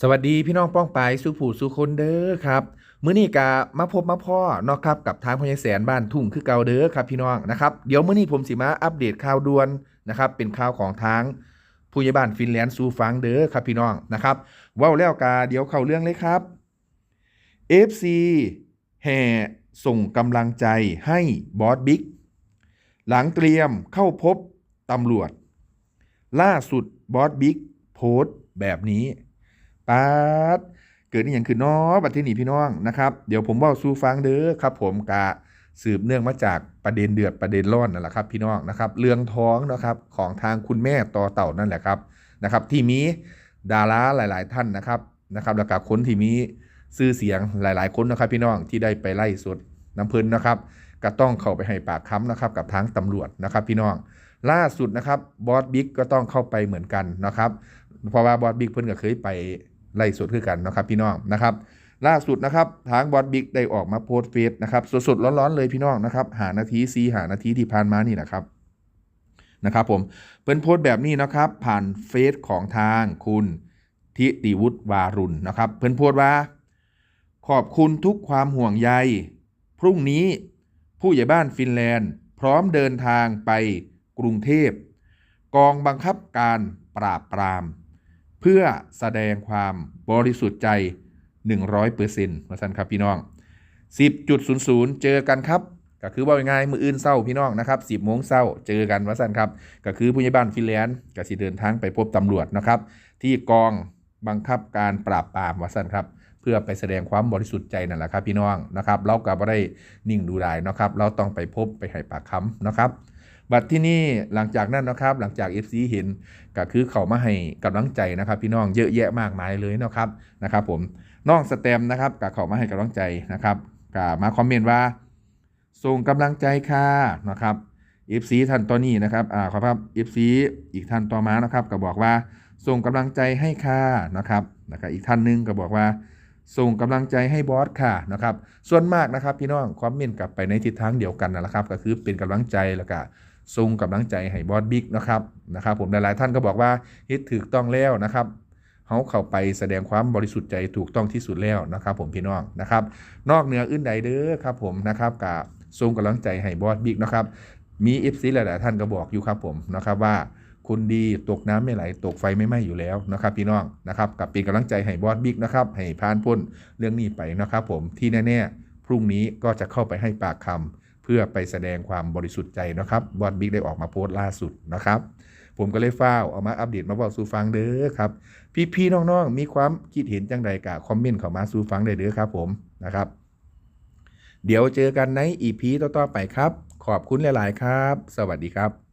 สวัสดีพี่น้องป้องปายสุผู้สุคนเด้อครับมื้อนี้กะมาพบมาพ่อเนาะครับกับทางพญแสนบ้านทุ่งคือเก่าเด้อครับพี่น้องนะครับเดี๋ยวมื้อนี้ผมสิมาอัปเดตข่าวด่วนนะครับเป็นข่าวของทางผู้ใหญ่บ้านฟินแลนด์สูฟังเด้อครับพี่น้องนะครับว้าแล้วกาเดี๋ยวเข้าเรื่องเลยครับ FC แห่ส่งกำลังใจให้บอสบิ๊กหลังเตรียมเข้าพบตำรวจ ล่าสุดบอสบิ๊กโพสต์แบบนี้ ปาดเกิดนี่อย่างคือน้อบัดที่นี่พี่น้องนะครับ เดี๋ยวผมว่าสู่ฟังเด้อครับ ผมกะสืบเนื่องมาจากประเด็นเดือดประเด็นร้อนนั่นแหละครับ พี่น้องนะครับ เรื่องท้องนะครับของทางคุณแม่ต่อเต่านั่นแหละครับนะครับ ที่มีดาราหลาย ๆ ท่านนะครับนะครับแล้วก็คนที่มีชื่อเสียงหลาย ๆ คนนะครับ พี่น้องที่ได้ไปไล่สดน้ำเพลินนะครับก็ต้องเข้าไปให้ปากคำนะครับกับทางตำรวจนะครับ พี่น้องล่าสุดนะครับบอสบิ๊กก็ต้องเข้าไปเหมือนกันนะครับเพราะว่าบอสบิ๊กเพิ่นก็เคยไป ไล่สดคือกันนะครับพี่น้องนะครับล่าสุดนะครับทางบอสบิ๊กได้ออกมาโพสต์เฟซนะครับสดๆร้อนๆเลยพี่น้องนะครับหานาทีซีหานาทีที่ผ่านมานี่นะครับนะครับผมเพิ่นโพสต์แบบนี้นะครับผ่านเฟซของทางคุณทิติวุฒิวารุณนะครับ เพิ่นโพสต์ว่า ขอบคุณทุกความห่วงใย พรุ่งนี้ผู้ใหญ่บ้านฟินแลนด์ พร้อมเดินทางไปกรุงเทพ กองบังคับการปราบปราม พื่อแสดงความบริสุทธิ์ใจ 100%มาสั้นครับพี่น้อง 10.00 เจอกันครับ ก็คือว่าง่ายมืออื่นเศร้าพี่น้องนะครับ10โมงเศร้าเจอกันว่าสั้นครับ ก็คือผู้ใหญ่บ้านฟินแลนด์ก็สิเดินทางไปพบตำรวจนะครับ ที่กองบังคับการปราบปรามว่าสั้นครับ เพื่อไปแสดงความบริสุทธิ์ใจนั่นแหละครับพี่น้องนะครับ เราก็บ่ได้นิ่งดูดายนะครับ เราต้องไปพบไปให้ปากคำนะครับ บัดที่นี่หลังจากนั้นนะครับ หลังจาก FC เห็นก็คือเขามาให้กำลังใจนะครับ พี่น้องเยอะแยะมากมายเลยนะครับนะครับ ผมน้องสแตมนะครับก็เขามาให้กำลังใจนะครับก็มาคอมเมนต์ว่า ส่งกำลังใจค่ะนะครับ FC ท่านตัวนี้นะครับ อ่า ขอครับ FC อีกท่านต่อมานะครับ ก็บอกว่า ส่งกำลังใจให้ค่ะนะครับ นะครับ อีกท่านหนึงก็บอกว่า ส่งกำลังใจให้บอสค่ะนะครับ ส่วนมากนะครับพี่น้องคอมเมนต์กลับไปในทิศทางเดียวกันนั่นแหละครับ ก็คือเป็นกำลังใจแล้วก็ ส่งกำลังใจให้บอสบิ๊กนะครับนะครับ ผมหลายๆท่านก็บอกว่าเฮ็ดถูกต้องแล้วนะครับเขาเข้าไปแสดงความบริสุทธิ์ใจถูกต้องที่สุดแล้วนะครับ ผมพี่น้องนะครับ นอกเหนืออื่นใดเด้อครับผมนะครับกับส่งกำลังใจให้บอสบิ๊กนะครับ มีเอฟซีหลายๆท่านก็บอกอยู่ครับผมนะครับว่าคุณดีตกน้ำไม่ไหลตกไฟไม่ไหม้อยู่แล้วนะครับ พี่น้องนะครับกับเป็นกำลังใจให้บอสบิ๊กนะครับให้ผ่านพ้นเรื่องนี้ไปนะครับ ผมที่แน่ๆพรุ่งนี้ก็จะเข้าไปให้ปากคำ เพื่อไปแสดงความบริสุทธิ์ใจนะครับบอนบิ๊กได้ออกมาโพสต์ล่าสุดนะครับ ผมก็เลยเฝ้าเอามาอัปเดตมาบอกสู่ฟังเด้อครับ พี่ๆน้องๆมีความคิดเห็นจังใดกะคอมเมนต์เข้ามาสู่ฟังได้เด้อครับผมนะครับ เดี๋ยวเจอกันในอีพีต่อๆไปครับ ขอบคุณหลาย ๆ ครับ สวัสดีครับ